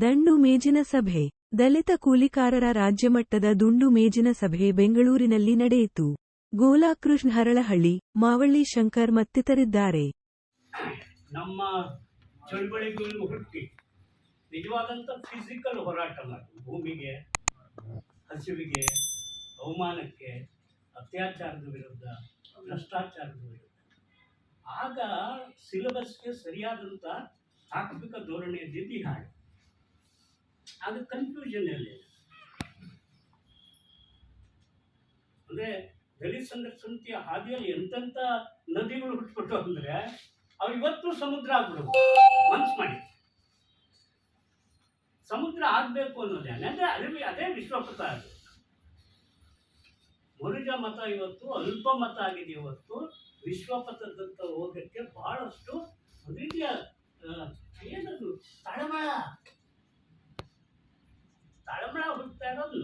ದಂಡು ಮೇಜಿನ ಸಭೆ. ದಲಿತ ಕೂಲಿಕಾರರ ರಾಜ್ಯಮಟ್ಟದ ದುಂಡು ಮೇಜಿನ ಸಭೆ ಬೆಂಗಳೂರಿನಲ್ಲಿ ನಡೆಯಿತು. ಗೋಲಾಕೃಷ್ಣ ಹರಳಹಳ್ಳಿ, ಮಾವಳ್ಳಿ ಶಂಕರ್ ಮತ್ತಿತರಿದ್ದಾರೆ. ನಮ್ಮ ಚಳುವಳಿಗಳು ಹುಟ್ಟಿ ನಿಜವಾದಂಥ ಫಿಸಿಕಲ್ ಹೋರಾಟ ಭೂಮಿಗೆ, ಹಸಿವಿಗೆ, ಅವಮಾನಕ್ಕೆ, ಅತ್ಯಾಚಾರದ ವಿರುದ್ಧ, ಭ್ರಷ್ಟಾಚಾರದ ವಿರುದ್ಧ. ಆಗ ಸಿಲೆಬಸ್ಗೆ ಸರಿಯಾದಂಥ ತಾತ್ವಿಕ ಧೋರಣೆ ಹಾಡು ಆಗ ಕನ್ಫ್ಯೂಷನ್ ಅಲ್ಲಿ. ಅಂದರೆ ದಲಿತ ಸಮಿತಿಯ ಹಾದಿಯಲ್ಲಿ ಎಂತೆಂಥ ನದಿಗಳು ಹುಟ್ಬಿಟ್ಟು ಅಂದರೆ, ಅವ್ರು ಇವತ್ತು ಸಮುದ್ರ ಆಗ್ಬಿಡ್ಬೇಕು. ಮನ್ಸು ಮಾಡಿ. ಸಮುದ್ರ ಆಗ್ಬೇಕು ಅನ್ನೋದೇ ಅಂದ್ರೆ ಅದೇ ಅದೇ ವಿಶ್ವಪಥ ಅದು. ಮನುಜ ಮತ ಇವತ್ತು, ಅಲ್ಪ ಮತ ಆಗಿದೆ ಇವತ್ತು, ವಿಶ್ವಪಥದತ್ತ ಹೋಗಕ್ಕೆ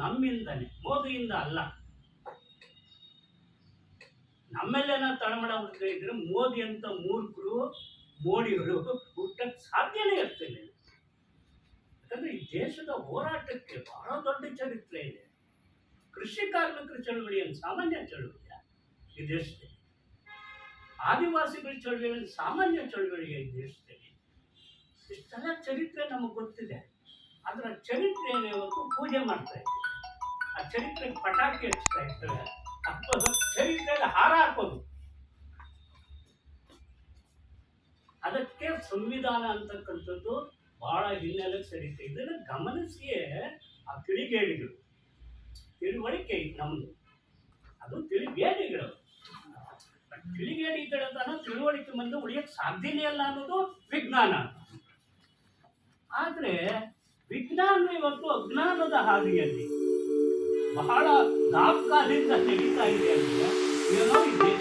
ನಮ್ಮಿಂದನೇ, ಮೋದಿಯಿಂದ ಅಲ್ಲ. ನಮ್ಮೆಲ್ಲೇನ ತಳಮಳ ಹುಡುಕಿದ್ರೆ ಮೋದಿ ಅಂತ ಮೂರ್ಖರು, ಮೋಡಿಗಳು ಹುಟ್ಟಕ್ಕೆ ಸಾಧ್ಯನೇ ಇರ್ತಿಲ್ಲ. ಯಾಕಂದ್ರೆ ಈ ದೇಶದ ಹೋರಾಟಕ್ಕೆ ಬಹಳ ದೊಡ್ಡ ಚರಿತ್ರೆ ಇದೆ. ಕೃಷಿ ಕಾರ್ಮಿಕರ ಚಳುವಳಿ ಅಂತ ಸಾಮಾನ್ಯ ಚಳುವಳಿಯ ಈ ದೇಶದಲ್ಲಿ. ಆದಿವಾಸಿಗಳ ಚಳುವಳಿ ಸಾಮಾನ್ಯ ಚಳುವಳಿಯ ಈ ದೇಶದಲ್ಲಿ. ಇಷ್ಟೆಲ್ಲ ಚರಿತ್ರೆ ನಮಗೆ ಗೊತ್ತಿದೆ. ಅದರ ಚರಿತ್ರೆಯನ್ನು ಇವತ್ತು ಪೂಜೆ ಮಾಡ್ತಾ ಇದ್ದೀವಿ. ಆ ಚರಿತ್ರೆ ಪಟಾಕಿ ಹಚ್ತಾ ಇರ್ತಾರೆ ಅಥವಾ ಚರಿತ್ರೆಗೆ ಹಾರ ಹಾಕೋದು. ಅದಕ್ಕೆ ಸಂವಿಧಾನ ಅಂತಕ್ಕಂಥದ್ದು ಬಹಳ ಹಿನ್ನೆಲೆ ಸರಿತೆ. ಇದನ್ನು ಗಮನಿಸಿಯೇ ಆ ತಿಳಿಗೇಡಿಗಳು ತಿಳುವಳಿಕೆ ನಮ್ಮದು ಅದು ತಿಳಿಗೇಡಿಗಳು ತಿಳಿಗೇಡಿಗಳನ್ನ ತಿಳುವಳಿಕೆ ಮುಂದೆ ಉಳಿಯಕ್ಕೆ ಸಾಧ್ಯನೇ ಅಲ್ಲ ಅನ್ನೋದು ವಿಜ್ಞಾನ. ಆದರೆ ವಿಜ್ಞಾನ ಇವತ್ತು ಅಜ್ಞಾನದ ಹಾದಿಯಲ್ಲಿ. ಬಹಳ ದಾಪಕಾಲಿಂದ ನಡೀತಾ ಇದೆ ಅಂದರೆ ಏನೋ ದೇಶಕ್ಕೆ